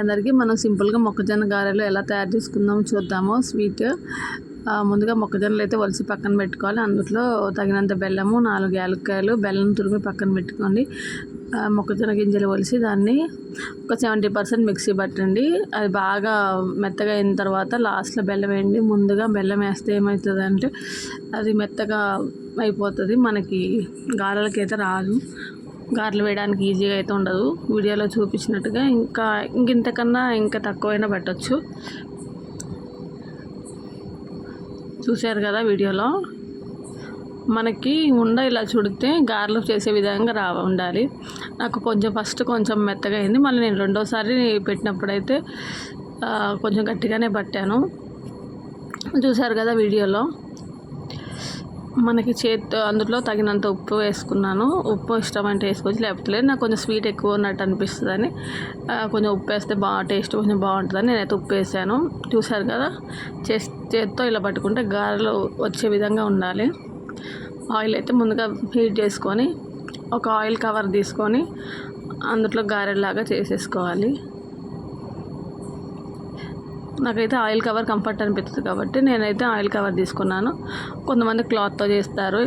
అందరికీ మనం సింపుల్గా మొక్కజొన్న గారెలు ఎలా తయారు చేసుకుందాం చూద్దాము. స్వీట్ ముందుగా మొక్కజొన్నలు అయితే వలిసి పక్కన పెట్టుకోవాలి. అందులో తగినంత బెల్లము నాలుగు యాలక్కాయలు బెల్లం తురిమి పక్కన పెట్టుకోండి. మొక్కజొన్న గింజలు వలిసి దాన్ని ఒక సెవెంటీ పర్సెంట్ మిక్సీ పట్టండి. అది బాగా మెత్తగా అయిన తర్వాత లాస్ట్లో బెల్లం వేయండి. ముందుగా బెల్లం వేస్తే ఏమవుతుంది అంటే అది మెత్తగా అయిపోతుంది. మనకి గారెలకైతే రాదు. గారెలు వేయడానికి ఈజీగా అయితే ఉండదు. వీడియోలో చూపించినట్టుగా ఇంకా ఇంతకన్నా ఇంకా తక్కువైనా పెట్టచ్చు. చూశారు కదా వీడియోలో? మనకి ఉండ ఇలా చుడితే గారెలు చేసే విధంగా రా ఉండాలి. నాకు కొంచెం ఫస్ట్ కొంచెం మెత్తగా అయింది. మళ్ళీ నేను రెండోసారి పెట్టినప్పుడైతే కొంచెం గట్టిగానే పట్టాను. చూశారు కదా వీడియోలో? మనకి చేతి అందులో తగినంత ఉప్పు వేసుకున్నాను. ఉప్పు ఇష్టం అంటే వేసుకోవచ్చు లేకపోతే లేదు. నాకు కొంచెం స్వీట్ ఎక్కువ ఉన్నట్టు అనిపిస్తుందని కొంచెం ఉప్పు వేస్తే బాగా టేస్ట్ కొంచెం బాగుంటుందని నేనైతే ఉప్పు వేసాను. చూసారు కదా చే చేత్తో ఇలా పట్టుకుంటే గారెలు వచ్చే విధంగా ఉండాలి. ఆయిల్ అయితే ముందుగా హీట్ చేసుకొని ఒక ఆయిల్ కవర్ తీసుకొని అందులో గారెలాగా చేసేసుకోవాలి. నాకైతే ఆయిల్ కవర్ కంఫర్ట్ అనిపిస్తుంది కాబట్టి నేనైతే ఆయిల్ కవర్ తీసుకున్నాను. కొంతమంది క్లాత్తో చేస్తారు.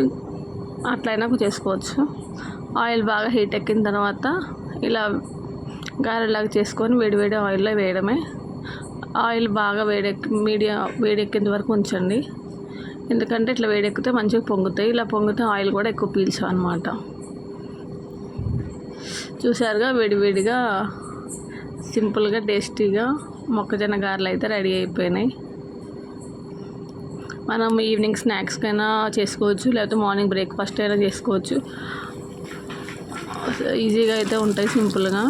అట్లయినా చేసుకోవచ్చు. ఆయిల్ బాగా హీట్ ఎక్కిన తర్వాత ఇలా గారెలాగా చేసుకొని వేడివేడి ఆయిల్లో వేయడమే. ఆయిల్ బాగా వేడెక్కి మీడియం వేడెక్కేంత వరకు ఉంచండి. ఎందుకంటే ఇట్లా వేడెక్కితే మంచిగా పొంగుతాయి. ఇలా పొంగితే ఆయిల్ కూడా ఎక్కువ పీల్చాం అనమాట చూసారుగా వేడివేడిగా సింపుల్గా టేస్టీగా మొక్కజొన్న గారెలు అయితే రెడీ అయిపోయినాయి. మనం ఈవినింగ్ స్నాక్స్కైనా చేసుకోవచ్చు లేకపోతే మార్నింగ్ బ్రేక్ఫాస్ట్ అయినా చేసుకోవచ్చు. ఈజీగా అయితే ఉంటాయి సింపుల్గా.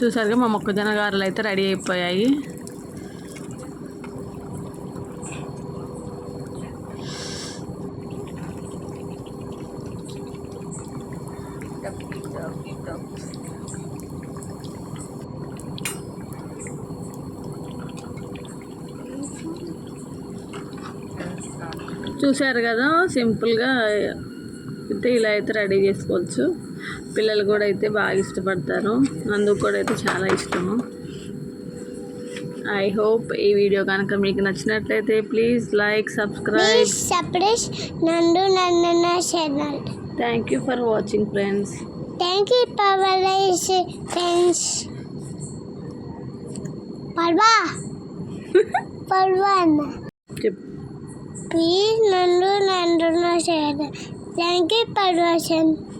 చూసారుగా మా మొక్కజొన్న గారెలు అయితే రెడీ అయిపోయాయి. చూశారు కదా సింపుల్గా అయితే ఇలా అయితే రెడీ చేసుకోవచ్చు. పిల్లలు కూడా అయితే బాగా ఇష్టపడతారు. అందుకు కూడా అయితే చాలా ఇష్టము. ఐ హోప్ ఈ వీడియో కనుక మీకు నచ్చినట్లయితే ప్లీజ్ లైక్ సబ్స్క్రైబ్ ప్లీజ్ నన్ను నా channel Thank you for watching friends. Thank you for friends. Parva. Parvan. Please, Nandu, Nandu, no. Thank you for watching.